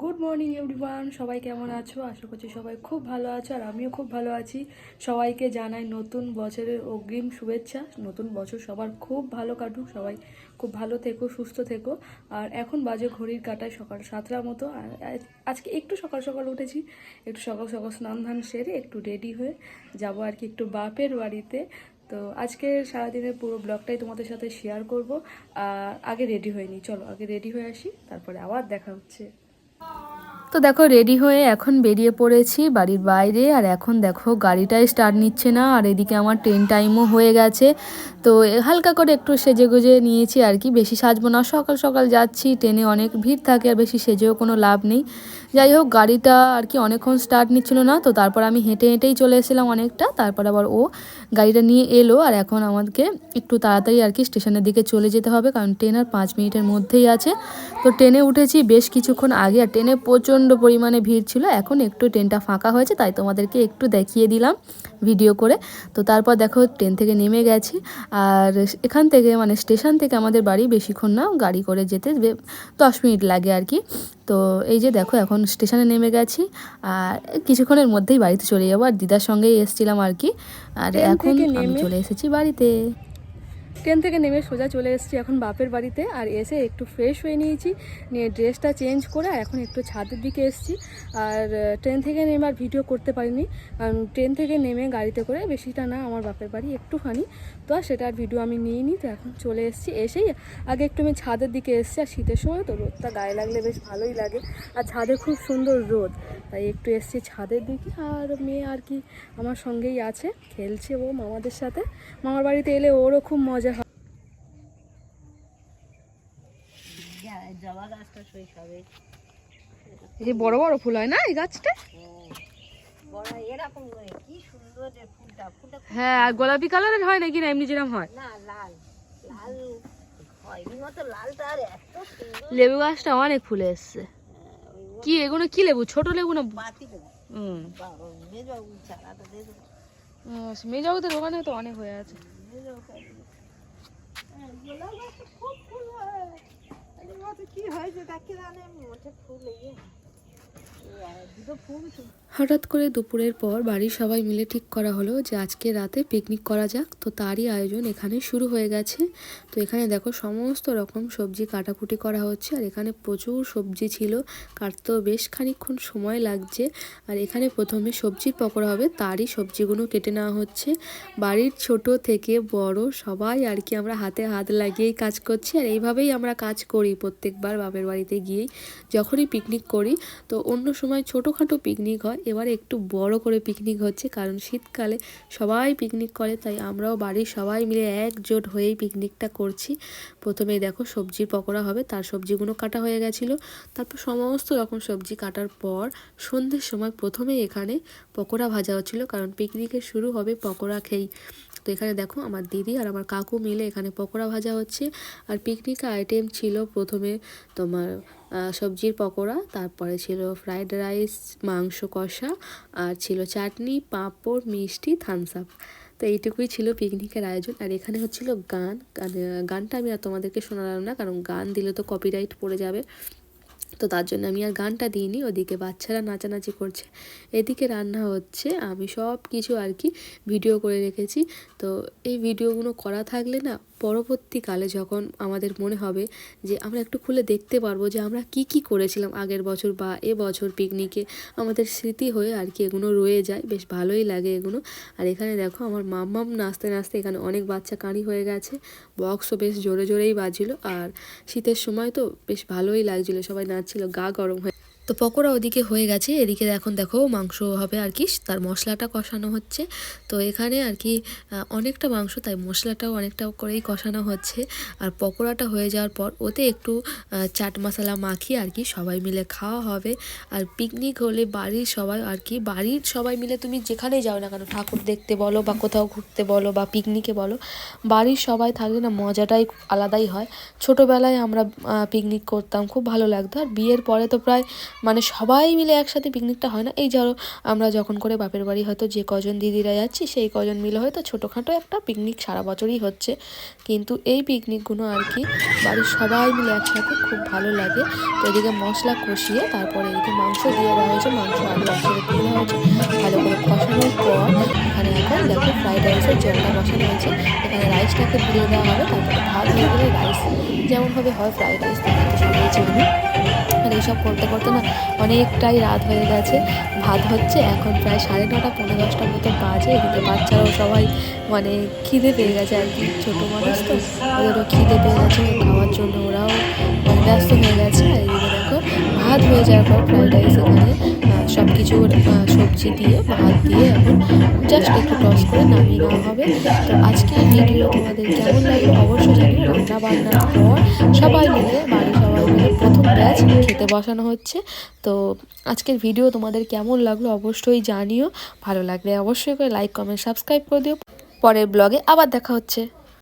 Good morning everyone সবাই কেমন আছো? আশা করছি সবাই খুব ভালো আছো আর আমিও খুব ভালো আছি। সবাইকে জানাই নতুন বছরের অগ্রিম শুভেচ্ছা। নতুন বছর সবার খুব ভালো কাটুক। সবাই খুব ভালো থেকো, সুস্থ থেকো। আর এখন বাজে ঘড়ির কাটায় সকাল সাতটার মতো। আর আজকে একটু সকাল সকাল উঠেছি। একটু সকাল সকাল স্নান ধান সেরে একটু রেডি হয়ে যাব আর কি একটু বাপের বাড়িতে। তো আজকে সারাদিনের পুরো ব্লগটাই তোমাদের সাথে শেয়ার করব। আর আগে রেডি হয়নি চলো আগে রেডি হয়ে আসি, তারপরে আবার দেখা হচ্ছে। তো দেখো রেডি হয়ে এখন বেরিয়ে পড়েছি বাড়ির বাইরে। আর এখন দেখো, গাড়িটাই স্টার্ট নিচ্ছে না। আর এদিকে আমার ট্রেন টাইমও হয়ে গেছে। তো হালকা করে একটু সেজে গুজে নিয়েছি আর কি। বেশি সাজবো না। সকাল সকাল যাচ্ছি ট্রেনে অনেক ভিড় থাকে আর বেশি সেজেও কোনো লাভ নেই। যাই হোক, গাড়িটা আর কি অনেকক্ষণ স্টার্ট নিচ্ছিল না। তো তারপর আমি হেঁটে হেঁটেই চলে এসেছিলাম অনেকটা। তারপর আবার ও গাড়িটা নিয়ে এলো। আর এখন আমাকে একটু তাড়াতাড়ি আর কি স্টেশনের দিকে চলে যেতে হবে। কারণ ট্রেন আর পাঁচ মিনিটের মধ্যেই আছে। তো ট্রেনে উঠেছি বেশ কিছুক্ষণ আগে। আর ট্রেনে প্রচণ্ড পরিমাণে ভিড় ছিল। এখন একটু ট্রেনটা ফাঁকা হয়েছে তাই তোমাদেরকে একটু দেখিয়ে দিলাম ভিডিও করে। তো তারপর দেখো ট্রেন থেকে নেমে গেছি। আর এখান থেকে মানে স্টেশন থেকে আমাদের বাড়ি বেশিক্ষণ না গাড়ি করে যেতে দশ মিনিট লাগে আর কি। তো এই যে দেখো এখন স্টেশনে নেমে গেছি। আর কিছুক্ষণের মধ্যেই বাড়িতে চলে যাব। আর দিদার সঙ্গেই এসছিলাম আর কি। আর এখন আমি চলে এসেছি বাড়িতে। ট্রেন থেকে নেমে সোজা চলে এসেছি এখন বাপের বাড়িতে আর এসে একটু ফ্রেশ হয়ে নিয়েছি, নিয়ে ড্রেসটা চেঞ্জ করে এখন একটু ছাদের দিকে এসেছি। আর ট্রেন থেকে নেমে আর ভিডিও করতে পারিনি। কারণ ট্রেন থেকে নেমে গাড়িতে করে বেশিটা না আমার বাপের বাড়ি একটুখানি। তো আর সেটা আর ভিডিও আমি নিইনি, তো এখন চলে এসেছি। এসেই আগে একটু আমি ছাদের দিকে এসেছি আর শীতের সময় তো রোদটা গায়ে লাগলে বেশ ভালোই লাগে। আর ছাদে খুব সুন্দর রোদ, তাই একটু এসেছি ছাদের দিকে। আর মেয়ে আর কি আমার সঙ্গেই আছে, খেলছে ও মামাদের সাথে। মামার বাড়িতে এলে ওরও খুব মজা হয় জবা এই বড় বড় ফুল হয় না এই গাছটা? খুব- হ্যাঁ আর গোলাপি কালারের হয় নাকি না? এমনি যেরকম হয়? লেবু গাছটা অনেক ফুলে এসছে। কি এগুলো কি লেবু? ছোট লেবু না মেজাগুদের ওখানে তো অনেক হয়ে আছে। কি হয়েছে তাকে জানে মোটে ফুল এই দুটো ফুল। হঠাৎ করে দুপুরের পর বাড়ির সবাই মিলে ঠিক করা হলো যে আজকে রাতে পিকনিক করা যাক। তো তারই আয়োজন এখানে শুরু হয়ে গেছে। তো এখানে দেখো সমস্ত রকম সবজি কাটাকুটি করা হচ্ছে আর এখানে প্রচুর সবজি ছিল। কাটতেও বেশ খানিকক্ষণ সময় লাগছে। আর এখানে প্রথমে সবজির পকোড়া হবে, তারই সবজিগুলো কেটে নেওয়া হচ্ছে। বাড়ির ছোট থেকে বড় সবাই আর কি আমরা হাতে হাত লাগিয়েই কাজ করছি। আর এইভাবেই আমরা কাজ করি প্রত্যেকবার বাপের বাড়িতে গিয়েই। যখনই পিকনিক করি, তো অন্য সময় ছোটোখাটো পিকনিক হয়। এবারে একটু বড় করে পিকনিক হচ্ছে, কারণ শীতকালে সবাই পিকনিক করে, তাই আমরাও বাড়ির সবাই মিলে একজোট হয়েই পিকনিকটা করছি। প্রথমে দেখো সবজির পকোড়া হবে, তার সবজিগুলো কাটা হয়ে গেছিল। তারপর সমস্ত রকম সবজি কাটার পর সন্ধ্যের সময় প্রথমে এখানে পকোড়া ভাজা হচ্ছিল, কারণ পিকনিকের শুরু হবে পকোড়া খেয়েই। তো এখানে দেখো আমার দিদি আর আমার কাকু মিলে এখানে পকোড়া ভাজা হচ্ছে। আর পিকনিক আইটেম ছিল প্রথমে তোমার সবজির পকোড়া, তারপরে ছিল ফ্রাইড রাইস মাংস কষা, আর ছিল চাটনি, পাঁপড়, মিষ্টি থামস আপ তো এইটুকুই ছিল পিকনিকের আয়োজন। আর এখানে হচ্ছিল গান। গান- গানটা আমি আর তোমাদেরকে শোনালাম না, কারণ গান দিলে তো কপিরাইট পড়ে যাবে। তো তার জন্য আমি আর গানটা দিইনি, ওদিকে বাচ্চারা নাচানাচি করছে। এদিকে রান্না হচ্ছে, আমি সব কিছু আর কি ভিডিও করে রেখেছি। তো এই ভিডিওগুলো করা থাকলে না, পরবর্তীকালে যখন আমাদের মনে হবে যে আমরা একটু খুলে দেখতে পারব যে আমরা কি কি করেছিলাম আগের বছর বা এ বছর পিকনিকে আমাদের স্মৃতি হয়ে আর কি এগুলো রয়ে যায়। বেশ ভালোই লাগে এগুলো। আর এখানে দেখো আমার মাম্মাম নাচতে নাচতে এখানে অনেক বাচ্চা কাঁড়ি হয়ে গেছে। বক্সও বেশ জোরে জোরেই বাজছিল। আর শীতের সময় তো বেশ ভালোই লাগছিল, সবাই নাচছিল গা গরম হয়ে তো পকোড়া ওদিকে হয়ে গেছে, এদিকে এখন দেখো মাংস হবে আর কি, তার মশলাটা কষানো হচ্ছে। তো এখানে আর কি অনেকটা মাংস, তাই মশলাটাও অনেকটা করেই কষানো হচ্ছে। আর পকোড়াটা হয়ে যাওয়ার পর ওতে একটু চাট মশলা মাখিয়ে আর কি সবাই মিলে খাওয়া হবে। আর পিকনিক হলে বাড়ির সবাই আর কি, বাড়ির সবাই মিলে তুমি যেখানেই যাও না কেন, ঠাকুর দেখতে বলো বা কোথাও ঘুরতে বলো বা পিকনিকে বলো, বাড়ির সবাই থাকলে না মজাটাই আলাদাই হয়। ছোটোবেলায় আমরা পিকনিক করতাম, খুব ভালো লাগতো। আর বিয়ের পরে তো প্রায় মানে সবাই মিলে একসাথে পিকনিকটা হয় না। এই ধরো আমরা যখন করে বাপের বাড়ি হয়তো যে কজন দিদিরা যাচ্ছি, সেই কজন মিলে হয়তো ছোটোখাটো একটা পিকনিক সারা বছরই হচ্ছে। কিন্তু এই পিকনিকগুলো আর কি বাড়ির সবাই মিলে একসাথে খুব ভালো লাগে। তো এদিকে মশলা কষিয়ে তারপরে এদিকে মাংস দিয়ে দেওয়া হয়েছে। মাংস, আলু একসাথে দেওয়া হয়েছে। ভালো করে কষানোর পর এখানে এখন দেখো ফ্রাইড রাইসের জলটা বসানো হয়েছে। এখানে রাইসটাকে দিয়ে দেওয়া হবে, তারপরে গেলে রাইস যেমনভাবে হয় ফ্রাইড রাইস তো সবাই আর এইসব করতে করতে না অনেকটাই রাত হয়ে গেছে। ভাত হচ্ছে এখন প্রায় সাড়ে নটা পনেরো দশটার মতো বাজে। এদিকে বাচ্চারাও সবাই মানে খিদে পেয়ে গেছে আর কি, ছোটো মানুষ তো, ওদেরও খিদে পেয়ে গেছে। খাওয়ার জন্য ওরাও মানে ব্যস্ত হয়ে গেছে। আর এদিকে দেখো, ভাত হয়ে যাওয়ার পর ফ্রাইড রাইস এখানে সব কিছুর সবজি দিয়ে ভাত দিয়ে এখন জাস্ট একটু টস করে নামিয়ে নেওয়া হবে। তো আজকে এই ভিডিও তোমাদের কেমন লাগল অবশ্যই জানি রান্না বান্নার পর সবাই মিলে, বাড়ির সবাই মিলে প্রথম ব্যাচ খেতে বসানো হচ্ছে। তো আজকের ভিডিও তোমাদের কেমন লাগল অবশ্যই জানিও। ভালো লাগলে অবশ্যই করে লাইক কমেন্ট সাবস্ক্রাইব করে দিও। পরের ব্লগে আবার দেখা হচ্ছে।